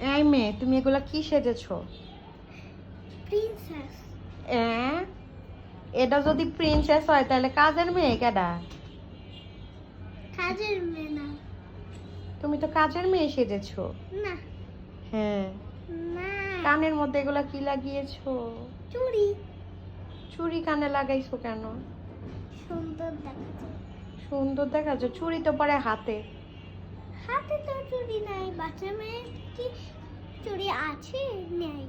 এই মেয়ে তুমি এগুলা কি সেজেছো? প্রিন্সেস এ? এটা যদি প্রিন্সেস হয় তাহলে কাজের মেয়ে কেডা? কাজের মেয়ে না। তুমি তো কাজের মেয়ে সেজেছো। না। হ্যাঁ। না। কানের মধ্যে এগুলা কি লাগিয়েছো? চুড়ি। চুড়ি কানে লাগাইছো কেন? সুন্দর দেখাচ্ছে। সুন্দর দেখাচ্ছে। চুড়ি তো পরে হাতে। হাতে তো চুড়ি নাই বাচ্চা মেয়ে। কি চুড়ি আছে? নেই।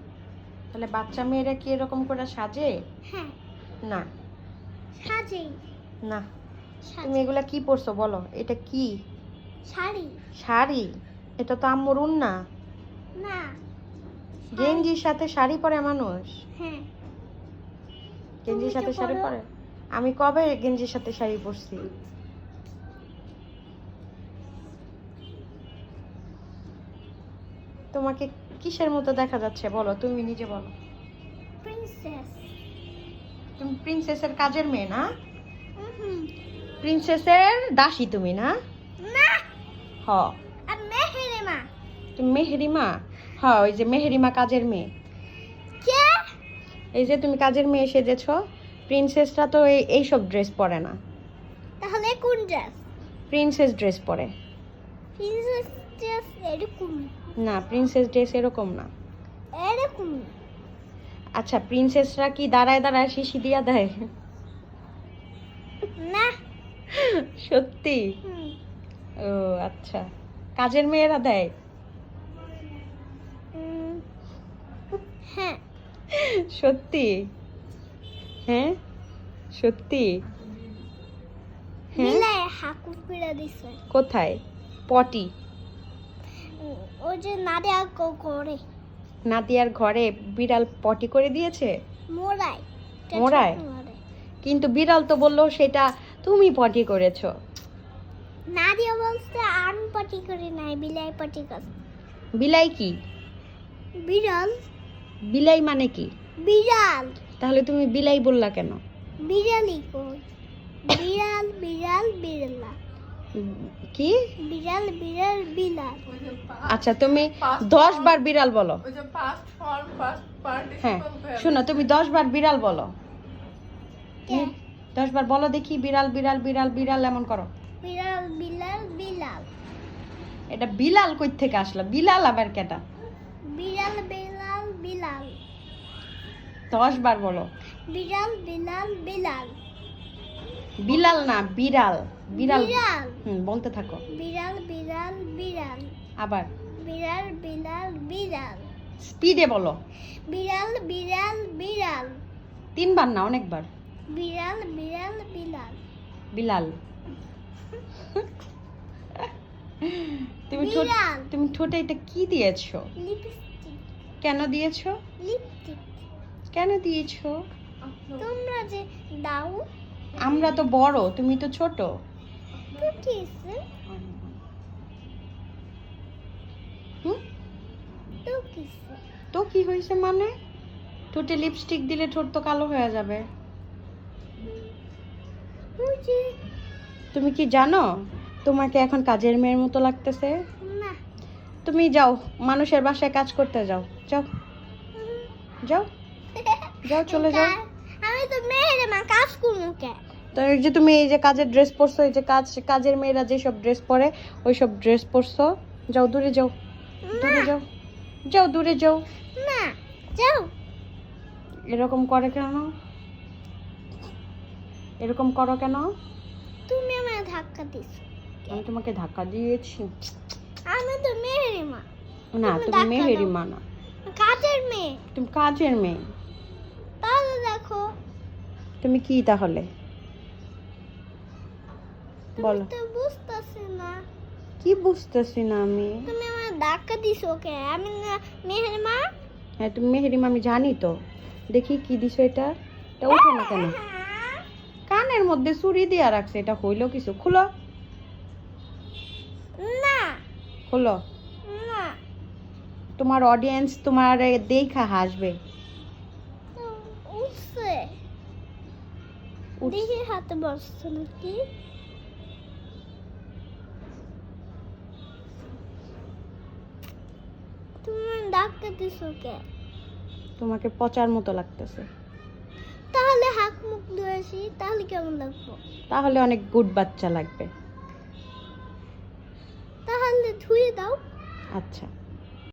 তাহলে বাচ্চা মেয়েরা কি এরকম করে সাজে? হ্যাঁ। না। সাজেই। না। তুমি এগুলা কি পরছো বলো? এটা কি? শাড়ি। শাড়ি? এটা তো আম্মুর না না। গেঞ্জির সাথে শাড়ি পরে মানুষ? হ্যাঁ। গেঞ্জির সাথে শাড়ি পরে? আমি কবে গেঞ্জির সাথে শাড়ি পরছি? তোমাকে কিসের মতো দেখা যাচ্ছে বলো তুমি নিজে বলো। প্রিন্সেস তুমি প্রিন্সেসের কাজের মেয়ে না? হুম প্রিন্সেসের দাসী তুমি না? না। হ। আর মেহেরিমা। তুমি মেহেরিমা? হ ওই যে মেহেরিমা কাজের মেয়ে। কে? এই যে তুমি কাজের মেয়ে সেজেছ প্রিন্সেসরা তো এই এইসব ড্রেস পরে না। তাহলে কোন ড্রেস প্রিন্সেস ড্রেস পরে। প্রিন্সেস ড্রেস এরকম। না প্রিন্সেস ড্রেস এরকম না। এরকম। আচ্ছা প্রিন্সেসরা কি দাঁড়ায় দাঁড়ায় শিশি দিয়া দেয়? না। সত্যি? ও আচ্ছা। কাজের মেয়েরা দেয়? হ্যাঁ। সত্যি? হ্যাঁ? সত্যি? হ্যাঁ? কোথায়? পটি। ওই যে নাদিয়া কো- করে নাদিয়ার ঘরে বিড়াল পটি করে দিয়েছে? মোড়াই মোড়ায়? কিন্তু বিড়াল তো বলল সেটা তুমি পটি করেছ। নাদিয়া বলছে আমি পাটি করি নাই বিলাই পাটি করে বিলাই কি? বিড়াল। বিলাই মানে কি? বিড়াল। তাহলে তুমি বিলাই বললা কেন? বিড়ালি কই? বিড়াল বিড়াল বিড়াল কি? বিড়াল বিড়াল বিড়াল। আচ্ছা তুমি দশ বার বিড়াল বলো। হ্যাঁ শোনো তুমি দশ বার বিড়াল বলো? দশ বার বলো দেখি বিড়াল বিড়াল বিড়াল বিড়াল এমন করো। বিড়াল বিড়াল বিড়াল। এটা বিলাল কই থেকে আসলো? বিলাল আবার কেটা? বিড়াল বিড়াল বিড়াল। দশ বার বলো। বিড়াল বিড়াল বিড়াল। বিলাল না বিড়াল। বিড়াল হুম বলতে থাকো। বিড়াল বিড়াল বিড়াল। আবার? বিড়াল বিড়াল বিড়াল। স্পিডে বলো। বিড়াল বিড়াল বিড়াল। তিনবার না অনেকবার? বিড়াল বিড়াল বিড়াল। বিলাল। তুমি তুমি ঠোঁটে এটা কি দিয়েছ? লিপস্টিক। কেন দিয়েছ? লিপস্টিক। কেন দিয়েছ? তোমরা যে দাও আমরা তো বড়, তুমি তো ছোট। তো কি হয়েছে মানে? ঠোঁটে লিপস্টিক দিলে ঠোঁট তো কালো হয়ে যাবে। তুমি কি জানো? তোমাকে এখন কাজের মেয়ের মতো লাগতেছে। তুমি যাও, মানুষের বাসায় কাজ করতে যাও। যাও। যাও। যাও, চলে যাও। আমি তো মেয়েরে মা কাজ করব কে? তো এই যে তুমি এই যে কাজের ড্রেস পরছো এই যে কাজ কাজের মেয়েরা যেসব ড্রেস পরে ওই সব ড্রেস পরছো যাও দূরে যাও দূরে যাও যাও দূরে যাও। না যাও। এরকম করে কেন? এরকম করো কেন? তুমি আমায় ধাক্কা দিছো। আমি তোমাকে ধাক্কা দিয়েছি। আমি তো মেয়েরে মা। না তুমি দাও। মা না। কাজের মেয়ে। তুমি কাজের মেয়ে। তাহলে দেখো তুমি কি তাহলে? বলো। তো বুঝতেছি না। কি বুঝতেছি না আমি? তুমি আমার ধাক্কা দিছো কে? আমি না মেয়ের মা? হ্যাঁ তুমি মেহেরিমা আমি জানি তো। দেখি কি দিছো এটা? এটা ওঠে না কেন? কানের মধ্যে চুরি দিয়া রাখছে এটা হইল কিছু? খুলো। না। খুলো। না। তোমার অডিয়েন্স তোমার দেখা হাসবে। দেখি হাতে বসছে নাকি? তুমি আটকাতেছো কে? তোমাকে পচার মতো লাগতেছে। তাহলে হাত মুখ ধুয়ে আসি তাহলে কেমন লাগবো? তাহলে অনেক গুড বাচ্চা লাগবে। তাহলে ধুয়ে দাও। আচ্ছা।